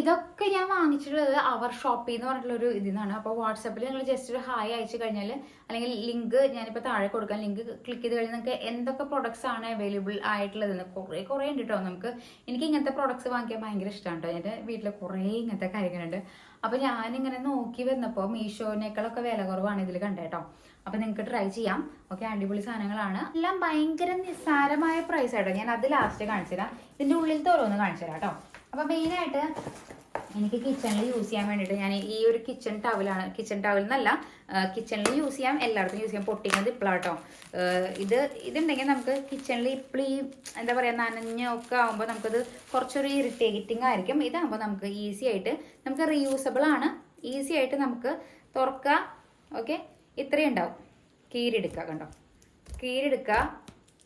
ഇതൊക്കെ ഞാൻ വാങ്ങിച്ചിട്ടുള്ളത് അവർ ഷോപ്പിൽ എന്ന് പറഞ്ഞിട്ടുള്ള ഒരു ഇതിൽ അപ്പോൾ വാട്സാപ്പിൽ നിങ്ങൾ ജസ്റ്റ് ഒരു ഹായ് അയച്ചു കഴിഞ്ഞാൽ അല്ലെങ്കിൽ ലിങ്ക് ഞാനിപ്പോൾ താഴെ കൊടുക്കാം. ലിങ്ക് ക്ലിക്ക് ചെയ്ത് കഴിഞ്ഞാൽ നിങ്ങൾക്ക് എന്തൊക്കെ പ്രൊഡക്ട്സ് ആണ് അവൈലബിൾ ആയിട്ടുള്ളതെന്ന് കുറേ കുറേ ഉണ്ട് കേട്ടോ നമുക്ക് എനിക്ക് ഇങ്ങനത്തെ പ്രൊഡക്ട്സ് വാങ്ങിക്കാൻ ഭയങ്കര ഇഷ്ടമാണ് കേട്ടോ എന്റെ വീട്ടിൽ കുറേ ഇങ്ങനത്തെ കാര്യങ്ങളുണ്ട്. അപ്പോൾ ഞാനിങ്ങനെ നോക്കി വന്നപ്പോൾ മീഷോനേക്കാളൊക്കെ വില കുറവാണ് ഇതിൽ കണ്ടേട്ടോ അപ്പോൾ നിങ്ങൾക്ക് ട്രൈ ചെയ്യാം. ഓക്കെ അടിപൊളി സാധനങ്ങളാണ്. എല്ലാം ഭയങ്കര നിസ്സാരമായ പ്രൈസ് ആട്ടോ. ഞാൻ അത് ലാസ്റ്റ് കാണിച്ചു തരാം ഇതിന്റെ ഉള്ളിലത്തെ ഓരോന്ന് കാണിച്ചു തരാം കേട്ടോ അപ്പോൾ മെയിനായിട്ട് എനിക്ക് കിച്ചണിൽ യൂസ് ചെയ്യാൻ വേണ്ടിയിട്ട് ഞാൻ ഈ ഒരു കിച്ചൺ ടവലാണ് കിച്ചൺ ടവൽ എന്നല്ല കിച്ചണിൽ യൂസ് ചെയ്യാം എല്ലായിടത്തും യൂസ് ചെയ്യാം. പൊട്ടിക്കുന്നത് ഇപ്പോഴാട്ടോ ഇത് ഇതുണ്ടെങ്കിൽ നമുക്ക് കിച്ചണിൽ ഈ എന്താ പറയുക നനഞ്ഞൊക്കെ ആകുമ്പോൾ നമുക്കത് കുറച്ചൊരു ഇറിറ്റേറ്റിംഗ് ആയിരിക്കും. ഇതാകുമ്പോൾ നമുക്ക് ഈസി ആയിട്ട് നമുക്ക് റീയൂസബിൾ ആണ്. ഈസി ആയിട്ട് നമുക്ക് തുറക്കുക ഓക്കെ ഇത്രയും ഉണ്ടാവും. കീരെടുക്കുക കണ്ടോ? കീരെടുക്കുക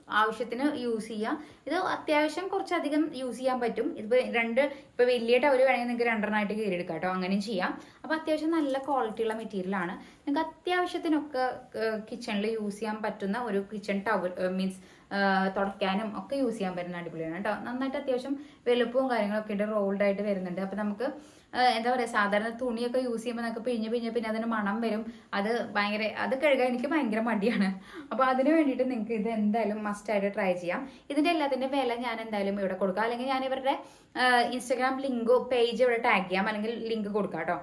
ആവശ്യത്തിന് യൂസ് ചെയ്യാം. ഇത് അത്യാവശ്യം കുറച്ചധികം യൂസ് ചെയ്യാൻ പറ്റും. ഇതിപ്പോൾ രണ്ട് ഇപ്പോൾ വലിയ ടവൽ വേണമെങ്കിൽ നിങ്ങൾക്ക് രണ്ടെണ്ണമായിട്ട് കീറിയെടുക്കാം കേട്ടോ. അങ്ങനെയും ചെയ്യാം. അപ്പോൾ അത്യാവശ്യം നല്ല ക്വാളിറ്റിയുള്ള മെറ്റീരിയലാണ് നിങ്ങൾക്ക് അത്യാവശ്യത്തിനൊക്കെ കിച്ചണിൽ യൂസ് ചെയ്യാൻ പറ്റുന്ന ഒരു കിച്ചൺ ടവൽ മീൻസ് തുടയ്ക്കാനും ഒക്കെ യൂസ് ചെയ്യാൻ പറ്റുന്ന അടിപൊളിയാണ് കേട്ടോ. നന്നായിട്ട് അത്യാവശ്യം വലുപ്പവും കാര്യങ്ങളൊക്കെ ഉണ്ട്. റോൾഡായിട്ട് വരുന്നുണ്ട്. അപ്പോൾ നമുക്ക് എന്താ പറയുക സാധാരണ തുണിയൊക്കെ യൂസ് ചെയ്യുമ്പോൾ നമുക്ക് പിഴിഞ്ഞ് പിഴിഞ്ഞ് പിന്നെ അതിന് മണം വരും. അത് ഭയങ്കര അത് കഴുകാൻ എനിക്ക് ഭയങ്കര മടിയാണ്. അപ്പോൾ അതിന് വേണ്ടിയിട്ട് നിങ്ങൾക്ക് ഇത് എന്തായാലും മസ്റ്റായിട്ട് ട്രൈ ചെയ്യാം. ഇതിന്റെ എല്ലാത്തിന്റെ വില ഞാൻ എന്തായാലും ഇവിടെ കൊടുക്കാം. അല്ലെങ്കിൽ ഞാൻ ഇവരുടെ ഇൻസ്റ്റാഗ്രാം ലിങ്ക് പേജ് ഇവിടെ ടാഗ് ചെയ്യാം. അല്ലെങ്കിൽ ലിങ്ക് കൊടുക്കാം കേട്ടോ.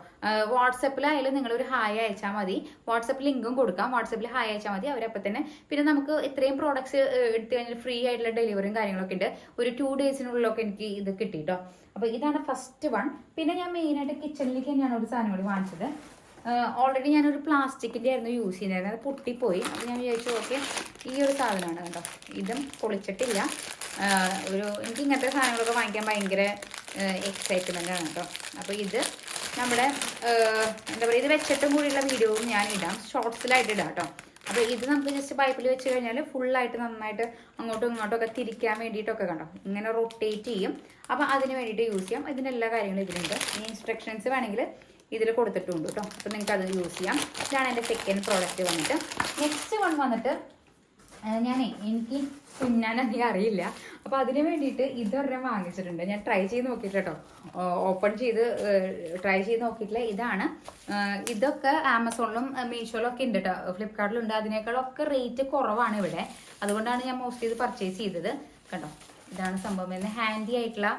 വാട്സപ്പിലായാലും നിങ്ങളൊരു ഹായ് അയച്ചാൽ മതി. വാട്സപ്പ് ലിങ്കും കൊടുക്കാം. വാട്സപ്പിൽ ഹായ് അയച്ചാൽ മതി. അവരപ്പം തന്നെ പിന്നെ നമുക്ക് ഇത്രയും പ്രോഡക്ട്സ് എടുത്തു കഴിഞ്ഞാൽ ഫ്രീ ആയിട്ടുള്ള ഡെലിവറിയും കാര്യങ്ങളൊക്കെ ഉണ്ട്. ഒരു ടു ഡേയ്സിനുള്ളിലൊക്കെ എനിക്ക് ഇത് കിട്ടി കേട്ടോ. അപ്പോൾ ഇതാണ് ഫസ്റ്റ് വൺ പിന്നെ ഞാൻ മെയിനായിട്ട് കിച്ചണിലേക്ക് തന്നെയാണ് ഒരു സാധനം കൂടി വാങ്ങിച്ചത്. ഓൾറെഡി ഞാനൊരു പ്ലാസ്റ്റിക്കിന്റെ ആയിരുന്നു യൂസ് ചെയ്യുന്നത് അത് പൊട്ടിപ്പോയി. അപ്പോൾ ഞാൻ വിചാരിച്ചു ഓക്കെ ഈ ഒരു സാധനമാണ് കേട്ടോ. ഇതും പൊളിച്ചിട്ടില്ല. ഒരു എനിക്ക് ഇങ്ങനത്തെ സാധനങ്ങളൊക്കെ വാങ്ങിക്കാൻ ഭയങ്കര എക്സൈറ്റ്മെന്റ് ആണ് കേട്ടോ. അപ്പോൾ ഇത് നമ്മുടെ എന്താ പറയുക ഇത് വെച്ചിട്ടും കൂടിയുള്ള വീഡിയോവും ഞാൻ ഇടാം ഷോർട്സിലായിട്ട് ഇടാം കേട്ടോ. അപ്പോൾ ഇത് നമുക്ക് ജസ്റ്റ് പൈപ്പിൽ വെച്ച് കഴിഞ്ഞാൽ ഫുള്ളായിട്ട് നന്നായിട്ട് അങ്ങോട്ടും ഇങ്ങോട്ടും ഒക്കെ തിരിക്കാൻ വേണ്ടിയിട്ടൊക്കെ കണ്ടോ? ഇങ്ങനെ റൊട്ടേറ്റ് ചെയ്യും. അപ്പോൾ അതിന് വേണ്ടിയിട്ട് യൂസ് ചെയ്യാം. ഇതിന്റെ എല്ലാ കാര്യങ്ങളും ഇതിലുണ്ട്. ഈ ഇൻസ്ട്രക്ഷൻസ് വേണമെങ്കിൽ ഇതിൽ കൊടുത്തിട്ടുണ്ട് കേട്ടോ. അപ്പോൾ നിങ്ങൾക്ക് അത് യൂസ് ചെയ്യാം. ഇതാണ് എന്റെ സെക്കൻഡ് പ്രോഡക്റ്റ് വന്നിട്ട്. നെക്സ്റ്റ് വൺ വന്നിട്ട് ഞാൻ എനിക്ക് തുന്നാൻ അധികം അറിയില്ല. അപ്പോൾ അതിന് വേണ്ടിയിട്ട് ഇതൊരെണ്ണം വാങ്ങിച്ചിട്ടുണ്ട്. ഞാൻ ട്രൈ ചെയ്ത് നോക്കിയിട്ട് കേട്ടോ ഓപ്പൺ ചെയ്ത് ട്രൈ ചെയ്ത് നോക്കിയിട്ടില്ല. ഇതാണ് ഇതൊക്കെ ആമസോണിലും മീഷോയിലും ഒക്കെ ഉണ്ട് കേട്ടോ ഫ്ലിപ്കാർട്ടിലുണ്ട്. അതിനേക്കാളൊക്കെ റേറ്റ് കുറവാണ് ഇവിടെ. അതുകൊണ്ടാണ് ഞാൻ മോസ്റ്റ് ചെയ്ത് പർച്ചേസ് ചെയ്തത്. കണ്ടോ? ഇതാണ് സംഭവം എന്ന് ഹാൻഡി ആയിട്ടുള്ള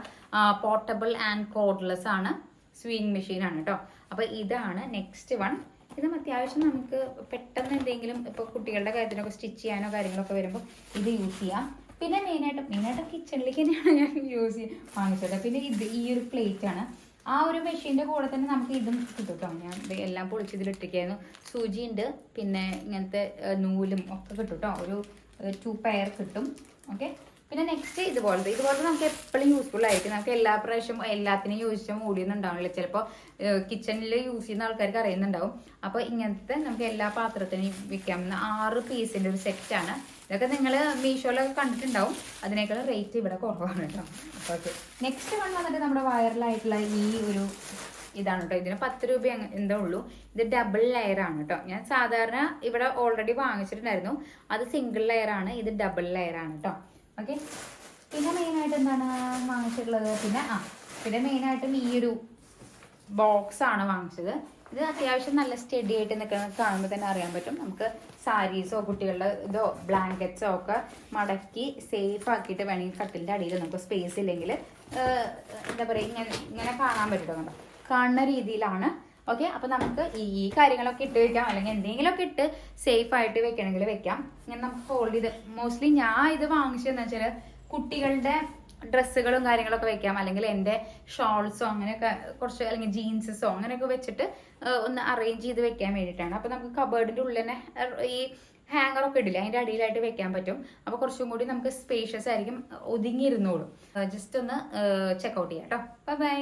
പോർട്ടബിൾ ആൻഡ് കോഡ്ലെസ് ആണ്. സ്വിങ് മെഷീൻ ആണ് കേട്ടോ അപ്പോൾ ഇതാണ് നെക്സ്റ്റ് വൺ ഇതും അത്യാവശ്യം നമുക്ക് പെട്ടെന്ന് എന്തെങ്കിലും ഇപ്പോൾ കുട്ടികളുടെ കാര്യത്തിനൊക്കെ സ്റ്റിച്ച് ചെയ്യാനോ കാര്യങ്ങളൊക്കെ വരുമ്പോൾ ഇത് യൂസ് ചെയ്യാം. പിന്നെ മെയിനായിട്ട് മെയിനായിട്ട് കിച്ചണിലേക്ക് തന്നെയാണ് ഞാൻ യൂസ് ചെയ്ത് വാങ്ങിച്ചത്. പിന്നെ ഇത് ഈ ഒരു പ്ലേറ്റ് ആണ്. ആ ഒരു മെഷീന്റെ കൂടെ തന്നെ നമുക്ക് ഇതും കിട്ടും ഞാൻ എല്ലാം പൊളിച്ച് ഇതിലിട്ടിരിക്കുകയായിരുന്നു സൂചി ഉണ്ട്. പിന്നെ ഇങ്ങനത്തെ നൂലും ഒക്കെ കിട്ടും കേട്ടോ ഒരു ടു പെയർ കിട്ടും. ഓക്കെ പിന്നെ നെക്സ്റ്റ് ഇതുപോലത്തെ ഇതുപോലത്തെ നമുക്ക് എപ്പോഴും യൂസ്ഫുൾ ആയിരിക്കും. നമുക്ക് എല്ലാ പ്രാവശ്യം എല്ലാത്തിനും യൂസ് ചെയ്യാൻ മൂടിയൊന്നും ഉണ്ടാവില്ല ചിലപ്പോൾ കിച്ചണിൽ യൂസ് ചെയ്യുന്ന ആൾക്കാർക്ക് അറിയുന്നുണ്ടാവും. അപ്പോൾ ഇങ്ങനത്തെ നമുക്ക് എല്ലാ പാത്രത്തിനും വിൽക്കാവുന്ന ആറ് പീസിന്റെ ഒരു സെറ്റ് ആണ്. ഇതൊക്കെ നിങ്ങൾ മീഷോയിലൊക്കെ കണ്ടിട്ടുണ്ടാവും. അതിനേക്കാൾ റേറ്റ് ഇവിടെ കുറവാണ് കേട്ടോ. ഓക്കെ നെക്സ്റ്റ് വൺ വന്നിട്ട് നമ്മുടെ വൈറലായിട്ടുള്ള ഈ ഒരു ഇതാണ് കേട്ടോ. ഇതിന് പത്ത് രൂപ എന്തോ ഉള്ളൂ. ഇത് ഡബിൾ ലെയർ ആണ് കേട്ടോ. ഞാൻ സാധാരണ ഇവിടെ ഓൾറെഡി വാങ്ങിച്ചിട്ടുണ്ടായിരുന്നു. അത് സിംഗിൾ ലെയർ ആണ്. ഇത് ഡബിൾ ലെയർ ആണ് കേട്ടോ. ഓക്കെ പിന്നെ മെയിനായിട്ട് എന്താണ് വാങ്ങിച്ചിട്ടുള്ളത്? പിന്നെ ആ പിന്നെ മെയിനായിട്ടും ഈ ഒരു ബോക്സ് ആണ് വാങ്ങിച്ചത്. ഇത് അത്യാവശ്യം നല്ല സ്റ്റഡി ആയിട്ട് നിൽക്കുന്നത് കാണുമ്പോൾ തന്നെ അറിയാൻ പറ്റും. നമുക്ക് സാരീസോ കുട്ടികളുടെ ഇതോ ബ്ലാങ്കറ്റ്സോ ഒക്കെ മടക്കി സേഫ് ആക്കിയിട്ട് വേണമെങ്കിൽ കട്ടിലിന്റെ അടിയിൽ നമുക്ക് സ്പേസ് ഇല്ലെങ്കിൽ എന്താ പറയുക ഇങ്ങനെ ഇങ്ങനെ കാണാൻ പറ്റും കണ്ടോ കാണുന്ന രീതിയിലാണ് ഓക്കെ അപ്പോൾ നമുക്ക് ഈ കാര്യങ്ങളൊക്കെ ഇട്ട് വെക്കാം. അല്ലെങ്കിൽ എന്തെങ്കിലുമൊക്കെ ഇട്ട് സേഫ് ആയിട്ട് വെക്കണമെങ്കിൽ വെക്കാം. ഇങ്ങനെ നമുക്ക് ഹോൾഡ് ചെയ്ത് മോസ്റ്റ്ലി ഞാൻ ഇത് വാങ്ങിച്ചതെന്ന് വെച്ചാൽ കുട്ടികളുടെ ഡ്രസ്സുകളും കാര്യങ്ങളൊക്കെ വെക്കാം. അല്ലെങ്കിൽ എന്റെ ഷോൾസോ അങ്ങനെയൊക്കെ കുറച്ച് അല്ലെങ്കിൽ ജീൻസസോ അങ്ങനെയൊക്കെ വെച്ചിട്ട് ഒന്ന് അറേഞ്ച് ചെയ്ത് വെക്കാൻ വേണ്ടിയിട്ടാണ്. അപ്പോൾ നമുക്ക് കബേർഡിന്റെ ഉള്ളിൽ തന്നെ ഈ ഹാങ്ങർ ഒക്കെ ഇടില്ല അതിന്റെ അടിയിലായിട്ട് വെക്കാൻ പറ്റും. അപ്പോൾ കുറച്ചും കൂടി നമുക്ക് സ്പേഷ്യസ് ആയിരിക്കും ഒതുങ്ങിയിരുന്നോളും. ജസ്റ്റ് ഒന്ന് ചെക്കൗട്ട് ചെയ്യാം കേട്ടോ ബൈ